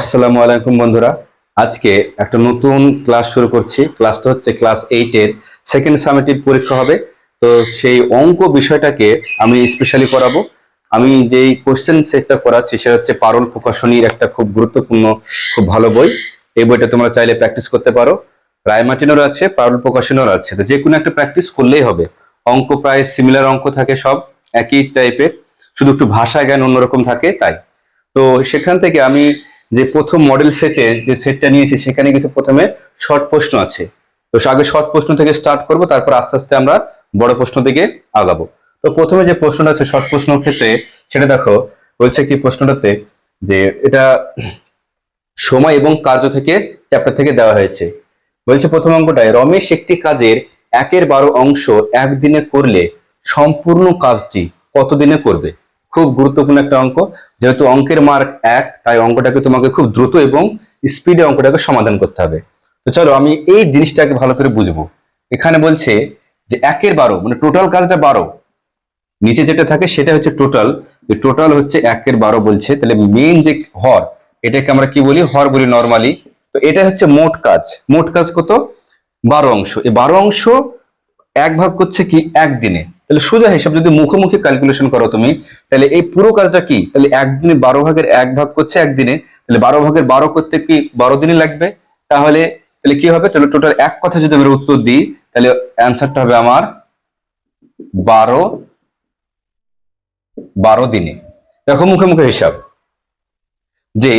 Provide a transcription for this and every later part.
আসসালামু আলাইকুম বন্ধুরা। আজকে একটা নতুন ক্লাস শুরু করছি। ক্লাসটা হচ্ছে ক্লাস এইটের সেকেন্ড সামেটিভ পরীক্ষা হবে। তো সেই অঙ্ক বিষয়টাকে আমি স্পেশালি করাবো আমি যেই কোশ্চেন সেটটা করাচ্ছি সেটা হচ্ছে পারল প্রকাশনীর একটা খুব গুরুত্বপূর্ণ, খুব ভালো বই। এই বইটা তোমরা চাইলে প্র্যাকটিস করতে পারো। রায়মার্টিনেরও আছে, পারল প্রকাশনেরও আছে। তো যে কোনো একটা প্র্যাকটিস করলেই হবে। অঙ্ক প্রায় সিমিলার অঙ্ক থাকে সব, একই টাইপের শুধু একটু ভাষা জ্ঞান অন্যরকম থাকে, তাই। তো সেখান থেকে আমি যে প্রথম মডেল সেটে যে সেটটা নিয়েছি, সেখানে কিছু প্রথমে শর্ট প্রশ্ন আছে। তো আগে শর্ট প্রশ্ন থেকে স্টার্ট করব, তারপর আস্তে আস্তে আমরা বড় প্রশ্ন দিকে আগাবো। তো প্রথমে যে প্রশ্নটা আছে শর্ট প্রশ্ন ক্ষেত্রে, সেটা দেখো, বলছে কি প্রশ্নটাতে যে এটা সময় এবং কার্য থেকে চ্যাপ্টার থেকে দেওয়া হয়েছে। বলছে প্রথম অঙ্কটায়, রমেশ একটি কাজের একের বারো অংশ একদিনে করলে সম্পূর্ণ কাজটি কতদিনে করবে? খুব গুরুত্বপূর্ণ একটা অঙ্ক। যেহেতু অঙ্কের মার্ক এক, তাই অঙ্কটাকে তোমাকে খুব দ্রুত এবং স্পিডে অঙ্কটাকে সমাধান করতে হবে। তো চলো, আমি এই জিনিসটাকে ভালো করে বুঝব। এখানে বলছে যে একের বারো মানে টোটাল কাজটা বারো। নিচে যেটা থাকে সেটা হচ্ছে টোটাল টোটাল হচ্ছে একের বারো বলছে। তাহলে মেন যে হর, এটাকে আমরা কি বলি? হর বলি নর্মালি তো এটা হচ্ছে মোট কাজ। মোট কাজ কত? বারো অংশ। এই বারো অংশ এক ভাগ করছে কি? একদিনে। তাহলে সোজা হিসাব যদি মুখোমুখি ক্যালকুলেশন করো তুমি, তাহলে এই পুরো কাজটা কি? তাহলে একদিনে বারো ভাগের এক ভাগ করছে একদিনে, তাহলে বারো ভাগের বারো করতে কি বারো দিনে লাগবে? তাহলে তাহলে কি হবে? তাহলে টোটাল এক কথা যদি আমরা উত্তর দিই, তাহলে অ্যান্সারটা হবে আমার বারো বারো দিনে। দেখো মুখে মুখে হিসাব। যে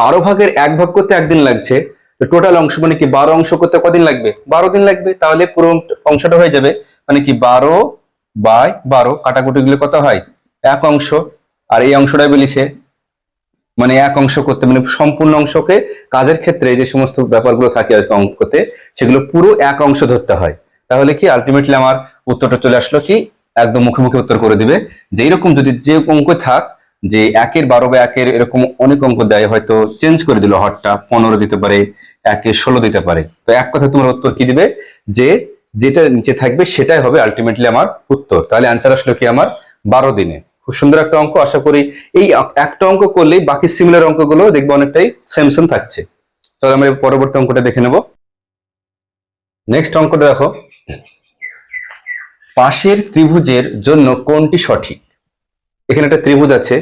বারো ভাগের এক ভাগ করতে একদিন লাগছে টোটাল অংশ মানে কি বারো অংশ করতে কদিন লাগবে? বারো দিন লাগবে, তাহলে পুরো অংশটা হয়ে যাবে মানে কি বারো বাই বারো কাটাকুটি গুলো কত হয়? এক অংশ। আর এই অংশটাই বলিছে মানে এক অংশ করতে মানে সম্পূর্ণ অংশকে কাজের ক্ষেত্রে যে সমস্ত ব্যাপারগুলো থাকে অঙ্কতে সেগুলো পুরো এক অংশ ধরতে হয়। তাহলে কি আলটিমেটলি আমার উত্তরটা চলে আসলো কি? একদম মুখে মুখে উত্তর করে দিবে। যে এরকম যদি যে অঙ্ক থাক, যে একের বারো বা একের এরকম অনেক অঙ্ক দেয়, হয়তো চেঞ্জ করে দিল হরটা, পনেরো দিতে পারে, একে ষোলো দিতে পারে। তো এক কথা তোমার উত্তর কি দিবে? যে যেটা নিচে থাকবে সেটাই হবে আলটিমেটলি আমার উত্তর। তাহলে অ্যান্সার আসলো কি আমার? বারো দিনে। খুব সুন্দর একটা অঙ্ক, আশা করি এই একটা অঙ্ক করলেই বাকি সিমিলার অঙ্কগুলো দেখব অনেকটাই সেম সেম থাকছে। চলো আমরা পরবর্তী অঙ্কটা দেখে নেব। নেক্সট অঙ্কটা দেখো। পাশের ত্রিভুজের জন্য কোনটি সঠিক? এখানে একটা ত্রিভুজ আছে।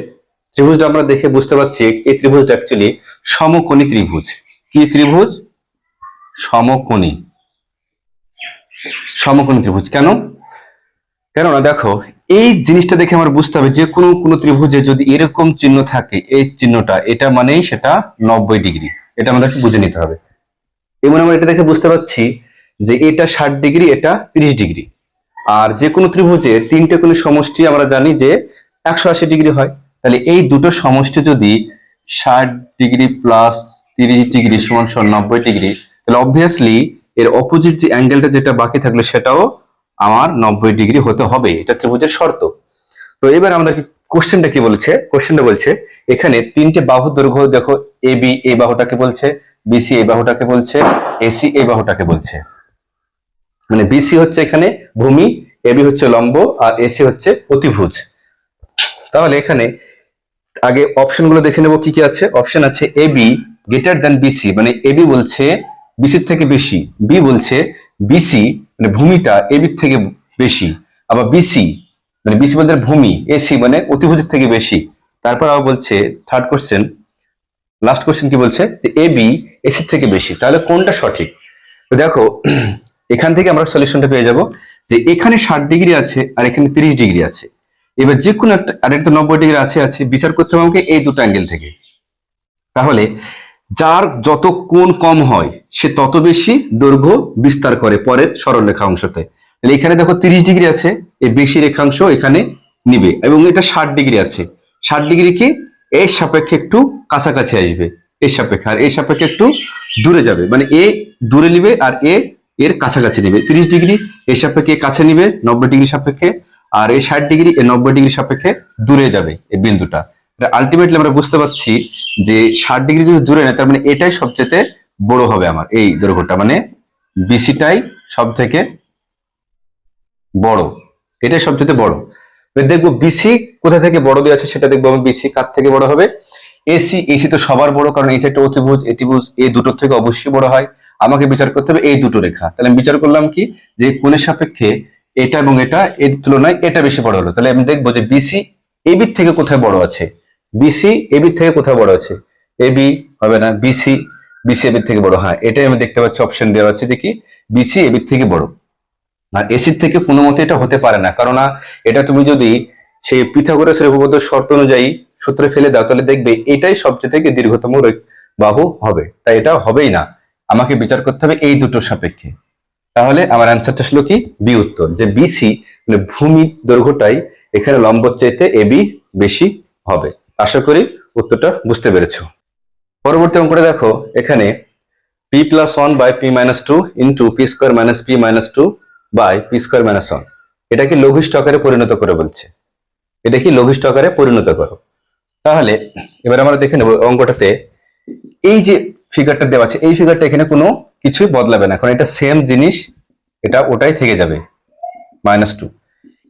ত্রিভুজটা আমরা দেখে বুঝতে পারছি এই ত্রিভুজটা অ্যাকচুয়ালি সমকোণী ত্রিভুজ। কি ত্রিভুজ? সমকোণী। সমকোণী ত্রিভুজ। কেন? কেননা দেখো, এই জিনিসটা দেখে আমার বুঝতে হবে যে কোনো কোনো ত্রিভুজে যদি এরকম চিহ্ন থাকে, এই চিহ্নটা, এটা মানেই সেটা নব্বই ডিগ্রি। এটা আমাদেরকে বুঝে নিতে হবে। এমন আমরা এটা দেখে বুঝতে পারছি যে এটা ষাট ডিগ্রি, এটা তিরিশ ডিগ্রি। আর যে কোনো ত্রিভুজে তিনটে কোনো সমষ্টি আমরা জানি যে একশো আশি ডিগ্রি হয়। তাহলে এই দুটো সমষ্টি যদি ষাট ডিগ্রি প্লাস তিরিশ ডিগ্রি সমান সমান নব্বই ডিগ্রি, তাহলে অবভিয়াসলি এর অপোজিট যে অ্যাঙ্গেলটা যেটা বাকি থাকল সেটাও আমার নব্বই ডিগ্রি হতে হবে, এটা ত্রিভুজের শর্ত। তো এবার আমাদের কোশ্চেনটা কি বলছে? কোশ্চেনটা বলছে, এখানে তিনটে বাহু দৈর্ঘ্য, দেখো এ বি এই বাহুটাকে বলছে বিসি এই বাহুটাকে বলছে এসি এই বাহুটাকে বলছে। মানে বিসি হচ্ছে এখানে ভূমি এবি হচ্ছে লম্ব, আর এসি হচ্ছে অতিভুজ। তাহলে এখানে আগে অপশনগুলো দেখে নেব কি কি আছে। অপশন আছে A B greater than BC মানে এবি বলছে বিসির থেকে বেশি বি বলছে বিসি মানে ভূমিটা এবির থেকে বেশি, আবার বিসি মানে বিসি বলতে ভূমি এসি মানে অতিভুজের থেকে বেশি। তারপর আবার বলছে থার্ড কোশ্চেন লাস্ট কোশ্চেন কি বলছে? যে এ বি এসির থেকে বেশি, তাহলে কোনটা সঠিক? তো দেখো, এখান থেকে আমরা সলিউশনটা পেয়ে যাব যে এখানে ষাট ডিগ্রি আছে আর এখানে তিরিশ ডিগ্রি আছে। এবার যে কোনো একটা, আরেকটা নব্বই ডিগ্রি আছে আছে, বিচার করতে হবে আমাকে এই দুটো অ্যাঙ্গেল থেকে। তাহলে যার যত কোণ কম হয়, সে তত বেশি দৈর্ঘ্য বিস্তার করে পরের সরলরেখা অংশতে। তাহলে এখানে দেখো তিরিশ ডিগ্রি আছে এই বেশি রেখাংশ এখানে নিবে এবং এটা ষাট ডিগ্রি আছে। ষাট ডিগ্রি কি? এর সাপেক্ষে একটু কাছাকাছি আসবে, এর সাপেক্ষে, আর এর সাপেক্ষে একটু দূরে যাবে। মানে এ দূরে নিবে আর এ এর কাছাকাছি নেবে। তিরিশ ডিগ্রি, এর সাপেক্ষে কাছে নিবে, নব্বই ডিগ্রি সাপেক্ষে, আর এই ষাট ডিগ্রি, এ নব্বই ডিগ্রি সাপেক্ষে দূরে যাবে এই বিন্দুটা। আলটিমেটলি আমরা বুঝতে পারছি যে ষাট ডিগ্রি যদি দূরে নেয়, তার মানে এটাই সবচেয়ে বড় হবে আমার এই দৈর্ঘ্যটা। মানে বিসিটাই সব থেকে বড়। এটাই সবচেয়ে বড়। দেখব বিসি কোথা থেকে বড় দেওয়া আছে সেটা দেখব আমি। বিসি কার থেকে বড় হবে? এসি এসি তো সবার বড়, কারণ এসি একটা অতিভুজ এটিভুজ এই দুটোর থেকে অবশ্যই বড় হয়। আমাকে বিচার করতে হবে এই দুটো রেখা। তাহলে আমি বিচার করলাম কি? যে কোণের সাপেক্ষে এটা এবং এটা, এর তুলনায় এটা বেশি বড় হলো। তাহলে আমি দেখব যে বিসি এবির থেকে কোথায় বড় আছে? বিসি এবির থেকে কোথায় বড় আছে? এবি হবে না বিসি বিসি এবির থেকে বড়। হ্যাঁ এটাই আমি দেখতে পাচ্ছি অপশন দেওয়া আছে যে কি? বিসি এবির থেকে বড়। আর এসির থেকে কোনো মতে এটা হতে পারে না কারণ এটা তুমি যদি সেই পিথাগোরাসের উপপাদ্য শর্ত অনুযায়ী সূত্রে ফেলে দাও, তাহলে দেখবে এটাই সবচেয়ে থেকে দীর্ঘতম বাহু হবে। তাই এটা হবেই না। আমাকে বিচার করতে হবে এই দুটোর সাপেক্ষে। তাহলে আমার অ্যান্সারটা আসলো কি? বি উত্তর। যে বিসি মানে ভূমি দৈর্ঘ্যটাই এখানে লম্বর চাইতে এবি বেশি হবে। আশা করি উত্তরটা বুঝতে পেরেছ। পরবর্তী অঙ্কটা দেখো, এখানে P plus one by P minus two into P square minus P minus two by P square minus one এটাকে লঘিষ্ঠ আকারে পরিণত করে বলছে? এটা কি লঘিষ্ঠ আকারে পরিণত করো? তাহলে এবার আমরা দেখে নেব অঙ্কটাতে এই যে ফিগারটা দেওয়া আছে, এই ফিগারটা এখানে কোনো কিছুই বদলাবে না, কারণ এটা সেম জিনিস, এটা ওটাই থেকে যাবে মাইনাস টু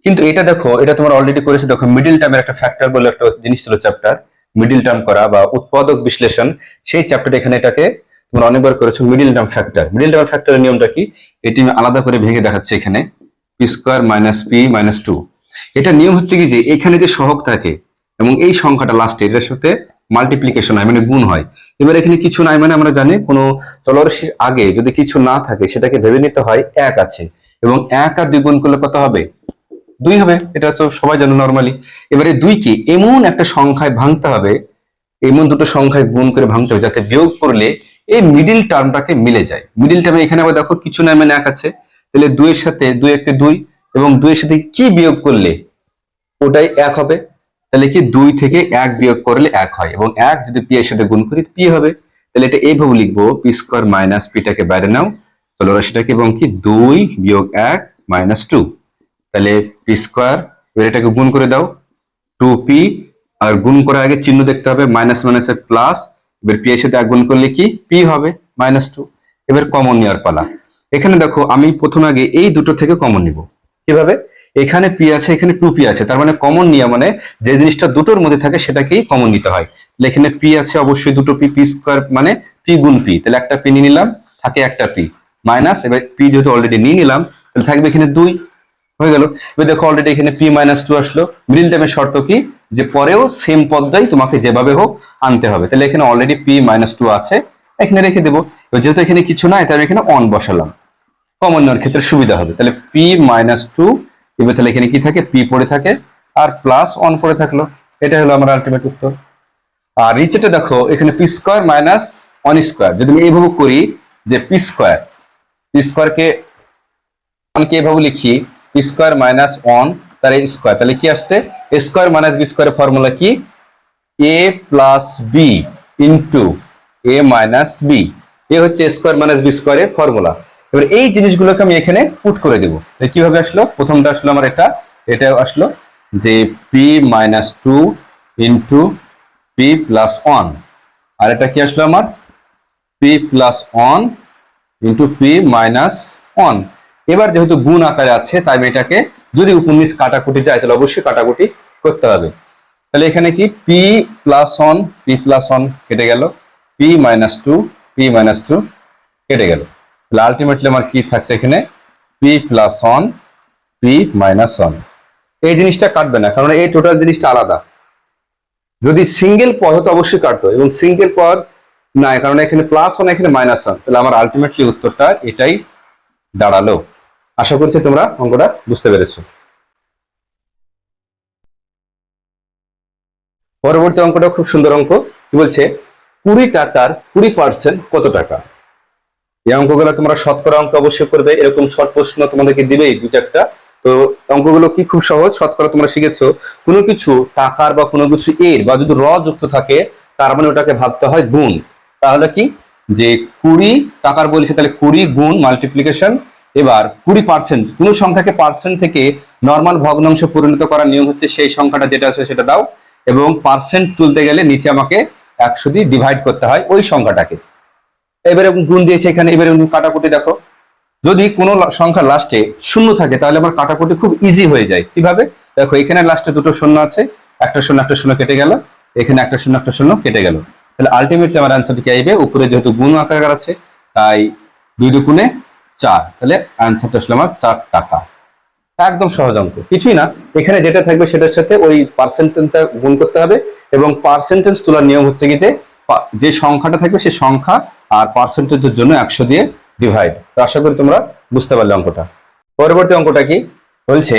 কিন্তু এটা দেখো, এটা তোমার অলরেডি করেছে, দেখো মিডিল টার্মের একটা ফ্যাক্টর বলে একটা জিনিস ছিল চ্যাপ্টার মিডিল টার্ম করা বা উৎপাদক বিশ্লেষণ, সেই চ্যাপ্টারটা এখানে এটাকে তোমরা অনেকবার করেছ middle term factor middle term ফ্যাক্টরের নিয়মটা কি? এটি আমি আলাদা করে ভেঙে দেখাচ্ছি এখানে P square minus P minus two এটা নিয়ম হচ্ছে কি যে, এখানে যে সহগ থাকে, এবং এই সংখ্যাটা লাস্টে এটার সাথে মাল্টিপ্লিকেশন হয় মানে গুণ হয়। এবার এখানে কিছু নাই মানে আমরা জানি, কোনো চলরাশির আগে যদি কিছু না থাকে, সেটাকে ভেবে নিতে হয় এক আছে। এবং এক আর দুই গুণ করলে কত হবে? দুই হবে, এটা তো সবাই জানো নর্মালি এবারে দুইকে এমন একটা সংখ্যায় ভাঙতে হবে, এমন দুটো সংখ্যায় গুণ করে ভাঙতে হবে যাতে বিয়োগ করলে এই মিডিল টার্মটাকে মিলে যায়। মিডিল টার্মে এখানে আবার দেখো কিছু নাই মানে এক আছে, তাহলে দুইয়ের সাথে দুই একে দুই এবং দুইয়ের সাথে কি বিয়োগ করলে ওটাই এক হবে? তাহলে কি দুই থেকে এক বিয়োগ করলে এক হয় এবং এক যদি পি এর সাথে গুণ করি পি হবে। তাহলে এটা এইভাবে লিখব পি স্কোয়ার মাইনাস পিটাকে বাইরে নাও চলো রাশিটাকে এবং কি দুই বিয়োগ এক মাইনাস টু তাহলে পি স্কোয়ার এবার এটাকে গুণ করে দাও টু পি আর গুণ করার আগে চিহ্ন দেখতে হবে মাইনাস মাইনাসের প্লাস এবার পি এর সাথে এক গুণ করলে কি? পি হবে মাইনাস টু এবার কমন নেওয়ার পালা। এখানে দেখো, আমি প্রথম আগে এই দুটো থেকে কমন নিব। কীভাবে? এখানে পি আছে, এখানে টু পি আছে। তার মানে কমন নিয়ে মানে যে জিনিসটা দুটোর মধ্যে থাকে সেটাকেই কমন নিতে হয়। তাহলে এখানে পি আছে, অবশ্যই দুটো পি পি স্কোয়ার মানে পি গুণ পি তাহলে একটা পি নিয়ে নিলাম, থাকে একটা পি মাইনাস এবার পি যেহেতু অলরেডি নিয়ে নিলাম, তাহলে থাকবে এখানে দুই। হয়ে গেল। এবার দেখো অলরেডি এখানে পি মাইনাস টু আসলো। মিডিল টাইমের শর্ত কি? যে পরেও সেম পদটাই তোমাকে যেভাবে হোক আনতে হবে। তাহলে এখানে অলরেডি পি মাইনাস টু আছে। এখানে রেখে দেবো। যেহেতু এখানে কিছু নাই, তাহলে এখানে অন বসালাম। কমন নেওয়ার ক্ষেত্রে সুবিধা হবে। তাহলে পি মাইনাস টু এবার তাহলে এখানে কি থাকে? পি পড়ে থাকে। আর প্লাস অন পড়ে থাকল। এটা হলো আমার আলটিমেট উত্তর। আর নিচেটা দেখো, এখানে P square minus one square যদি আমি এইভাবে করি যে পি স্কোয়ার পি স্কোয়ারকে কে এভাবে লিখি পি স্কোয়ার মাইনাস ওয়ান তার স্কোয়ার, তাহলে কি আসছে? স্কোয়ার মাইনাস বি স্কোয়ারের ফর্মুলা কি? A plus B into A minus B. A হচ্ছে স্কোয়ার মাইনাস বি স্কোয়ারের ফর্মুলা। এবার এই জিনিসগুলোকে আমি এখানে পুট করে দেবো। কীভাবে আসলো? প্রথমটা আসলো আমার এটা এটা আসলো যে P minus two into P plus one. আর এটা কি আসলো আমার? P plus one into P minus one. এবার যেহেতু গুণ আকারে আছে, তাই আমি এটাকে যদি উপনিষ কাটাকুটি যায়, তাহলে অবশ্যই কাটাকুটি করতে হবে। তাহলে এখানে কি? P plus one P plus one কেটে গেল। P minus two P minus two কেটে গেল। তাহলে আলটিমেটলি আমার কি থাকছে এখানে? P plus one P minus one এই জিনিসটা কাটবে না, কারণ এই টোটাল জিনিসটা আলাদা। যদি সিঙ্গেল পদ হতো অবশ্যই কাটতো, এবং সিঙ্গেল পদ নাই, কারণ এখানে প্লাস ওয়ান এখানে মাইনাস ওয়ান তাহলে আমার আলটিমেটলি উত্তরটা এটাই দাঁড়াল। আশা করছি তোমরা অঙ্কটা বুঝতে পেরেছ। পরবর্তী অঙ্কটা খুব সুন্দর অঙ্ক। কি বলছে? কুড়ি টাকার কুড়ি পার্সেন্ট কত টাকা? এই অঙ্কগুলো তোমরা শতকরা অঙ্ক অবশ্যই করবে। এরকম শর্ট প্রশ্ন তোমাদেরকে দিবেই দু চারটা। তো অঙ্কগুলো কি খুব সহজ? শতকরা তোমরা শিখেছো। কোনো কিছু টাকার বা কোনো কিছু এর বা যদি র যুক্ত থাকে, তার মানে ওটাকে ভাবতে হয় গুণ। তাহলে কি? যে কুড়ি টাকার বলছে, তাহলে কুড়ি গুণ মাল্টিপ্লিকেশন এবার কুড়ি পার্সেন্ট কোন সংখ্যাকে পার্সেন্ট থেকে নর্মাল ভগ্নাংশে পরিণত করার নিয়ম হচ্ছে সেই সংখ্যাটা যেটা আছে সেটা দাও এবং পার্সেন্ট তুলতে গেলে নিচে আমাকে একশো দিয়ে ডিভাইড করতে হয় ওই সংখ্যাটাকে। এবারে গুণ দিয়েছে এখানে, এবারে কাটাকুটি দেখো। যদি কোনো সংখ্যা লাস্টে শূন্য থাকে, তাহলে আমার কাটাকুটি খুব ইজি হয়ে যায়। কীভাবে? দেখো, এখানে লাস্টে দুটো শূন্য আছে, একটা শূন্য একটা শূন্য কেটে গেল, এখানে একটা শূন্য একটা শূন্য কেটে গেল। তাহলে আলটিমেটলি আমার অ্যান্সারটি কি আসবে? উপরে যেহেতু গুণ আকার আছে, তাই দুই দুগুণে চার। তাহলে অ্যান্সারটা আসলে আমার চার টাকা। একদম সহজ অঙ্ক, কিছুই না। এখানে যেটা থাকবে সেটার সাথে ওই পার্সেন্টেজটা গুণ করতে হবে এবং পার্সেন্টেজ তোলার নিয়ম হচ্ছে কি যে যে সংখ্যাটা থাকবে সেই সংখ্যা আর পার্সেন্টেজের জন্য একশো দিয়ে ডিভাইড তো আশা করি তোমরা বুঝতে পারলে অঙ্কটা। পরবর্তী অঙ্কটা কি? বলছে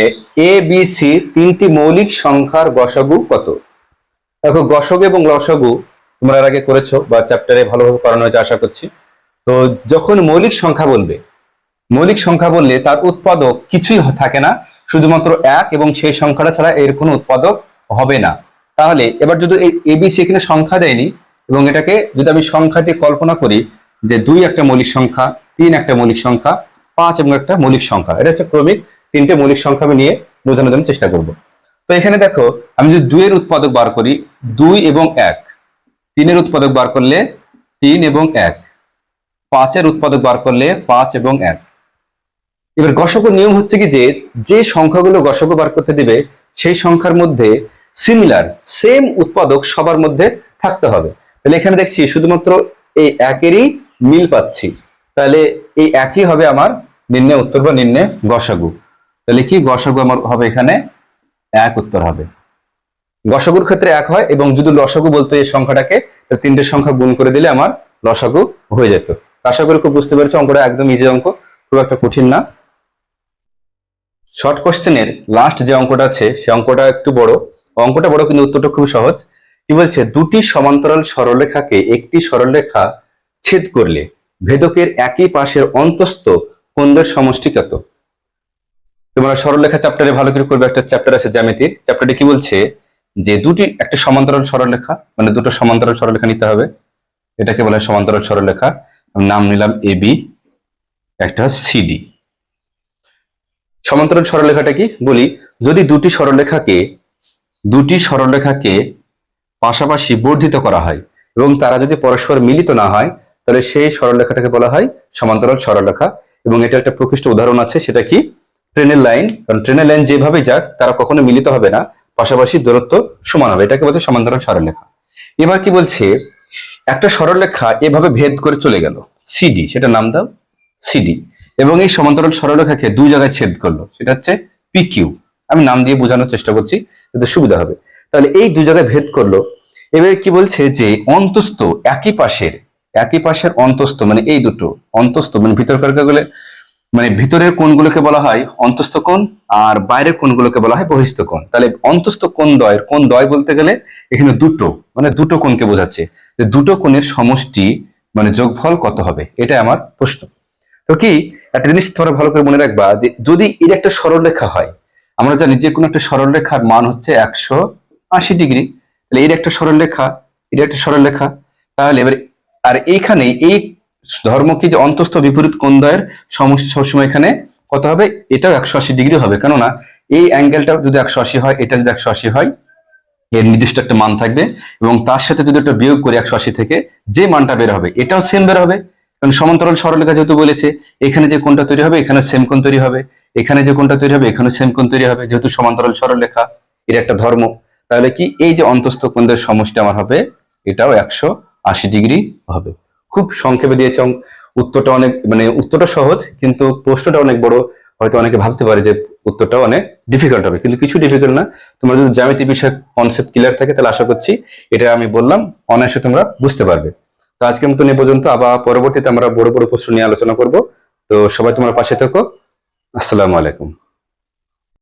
এ বি সি তিনটি মৌলিক সংখ্যার গসাগু কত? দেখো, গসগু এবং লসগু তোমরা এর আগে করেছ বা চ্যাপ্টারে ভালোভাবে করানো হয়েছে, আশা করছি। তো যখন মৌলিক সংখ্যা বলবে মৌলিক সংখ্যা বললে তার উৎপাদক কিছুই থাকে না, শুধুমাত্র এক এবং সেই সংখ্যাটা ছাড়া এর কোনো উৎপাদক হবে না। তাহলে এবার যদি এই এবিসি এখানে সংখ্যা দেয়নি এবং এটাকে যদি আমি সংখ্যা দিয়ে কল্পনা করি যে দুই একটা মৌলিক সংখ্যা, তিন একটা মৌলিক সংখ্যা, পাঁচ এবং একটা মৌলিক সংখ্যা, এটা হচ্ছে ক্রমিক তিনটে মৌলিক সংখ্যা আমি নিয়ে বোঝানোর জন্য চেষ্টা করব। তো এখানে দেখো, আমি যদি দুইয়ের উৎপাদক বার করি, দুই এবং এক, তিনের উৎপাদক বার করলে তিন এবং এক, পাঁচের উৎপাদক বার করলে পাঁচ এবং এক। এবার গসক নিয়ম হচ্ছে কি যে যে সংখ্যাগুলো গসক বার করতে দিবে, সেই সংখ্যার মধ্যে সিমিলার সেম উৎপাদক সবার মধ্যে থাকতে হবে। তাহলে এখানে দেখছি শুধুমাত্র এই একেরই মিল পাচ্ছি। তাহলে এই একই হবে আমার নিম্নে উত্তর বা নিম্নে গসাগু। তাহলে কি গসাগু আমার হবে এখানে? এক উত্তর হবে। গসাগুর ক্ষেত্রে এক হয় এবং যদি লসাগু বলতো এই সংখ্যাটাকে, তাহলে তিনটে সংখ্যা গুণ করে দিলে আমার লসাগু হয়ে যেত। আশা করি খুব বুঝতে পেরেছ, অঙ্কটা একদম ইজি অঙ্ক, খুব একটা কঠিন না। শর্ট কোশ্চেনের লাস্ট যে অঙ্কটা আছে, সে অঙ্কটা একটু বড়। অঙ্কটা বড় কিন্তু উত্তরটা খুব সহজ। কি বলছে? দুটি সমান্তরাল সরলরেখাকে একটি সরলরেখা ছেদ করলে ভেদকের একই পাশের অন্তস্থ কোণদের সমষ্টি কত? তোমরা সরলরেখা চ্যাপ্টারে ভালো করে করবে, একটা চ্যাপ্টার আছে জ্যামিতির। চ্যাপ্টারটি কি বলছে? যে দুটি, একটা সমান্তরাল সরলরেখা মানে দুটো সমান্তরাল সরলরেখা নিতে হবে। এটাকে বলা হয় সমান্তরাল সরলরেখা। নাম নিলাম এ বি একটা সিডি সমান্তরাল সরলরেখাটা কি? বলি, যদি দুটি সরলরেখাকে দুটি সরলরেখাকে পাশাপাশি বর্ধিত করা হয় এবং তারা যদি পরস্পর মিলিত না হয়, তাহলে সেই সরলরেখাটাকে বলা হয় সমান্তরাল সরলরেখা। এবং এটা একটা প্রকৃষ্ট উদাহরণ আছে, সেটা কি? ট্রেনের লাইন, কারণ ট্রেনের লাইন যেভাবে যাক, তারা কখনো মিলিত হবে না, পাশাপাশি দূরত্ব সমান হবে। এটাকে বলছে সমান্তরাল সরলরেখা। এবার কি বলছে, একটা সরলরেখা এভাবে ভেদ করে চলে গেল। সিডি সেটা নাম দাও। সিডি এবং এই সমান্তরাল সরলরেখাকে দুই জায়গায় ছেদ করল। সেটা হচ্ছে পি কিউ আমি নাম দিয়ে বোঝানোর চেষ্টা করছি, যাতে সুবিধা হবে। তাহলে এই দুই জায়গায় ভেদ করল। এবারে কি বলছে যে অন্তস্থ একই পাশের একই পাশের অন্তস্থ মানে এই দুটো, অন্তস্থ মানে ভিতরকার মানে ভিতরের কোণগুলোকে বলা হয় অন্তস্থ কোণ আর বাইরের কোণগুলোকে বলা হয় বহিস্থ কোণ। তাহলে অন্তস্থ কোণ দয়ের, কোণ দয় বলতে গেলে এখানে দুটো মানে দুটো কোণকে বোঝাচ্ছে। যে দুটো কোণের সমষ্টি মানে যোগফল কত হবে? এটা আমার প্রশ্ন। তো কি, একটা জিনিস তোমরা ভালো করে মনে রাখবা যে যদি এর একটা সরলরেখা হয়, আমরা জানি যে কোনো একটা সরলরেখার মান হচ্ছে একশো আশি ডিগ্রি, তাহলে এর একটা সরলরেখা, এর একটা সরলরেখা, তাহলে এবার, আর এইখানে এই ধর্ম কি যে অন্তস্থ বিপরীত কোণদ্বয়ের সমস্যা সবসময় এখানে কত হবে? এটাও একশো আশি ডিগ্রি হবে। কেননা এই অ্যাঙ্গেলটাও যদি একশো আশি হয়, এটা যদি একশো আশি হয়, এর নির্দিষ্ট একটা মান থাকবে এবং তার সাথে যদি একটা বিয়োগ করি একশো আশি থেকে যে মানটা বের হবে, এটাও সেম বের হবে। কারণ সমান্তরাল সরলরেখা যেহেতু বলেছে, এখানে যে কোনটা তৈরি হবে এখানে সেম কোণ তৈরি হবে। এখানে যে কোনটা তৈরি হবে এখানে সেম কোণ তৈরি হবে, যেহেতু সমান্তরাল সরলরেখা এর একটা ধর্ম। তাহলে কি এই যে অন্তস্থ কোণদের সমষ্টি আমার হবে, এটাও একশো আশি ডিগ্রি হবে। খুব সংক্ষেপে দিয়েছে এবং উত্তরটা অনেক মানে উত্তরটা সহজ, কিন্তু প্রশ্নটা অনেক বড়। হয়তো অনেকে ভাবতে পারে যে উত্তরটা অনেক ডিফিকাল্ট হবে, কিন্তু কিছু ডিফিকাল্ট না। তোমরা যদি জ্যামিতি বিষয়ে কনসেপ্ট ক্লিয়ার থাকে, তাহলে আশা করছি এটা আমি বললাম, অনায়াসে তোমরা বুঝতে পারবে। আজকের মতন এ পর্যন্ত, আবার পরবর্তীতে আমরা বড় বড় প্রশ্ন নিয়ে আলোচনা করব। তো সবাই তোমার পাশে থাকো। আসসালামু আলাইকুম।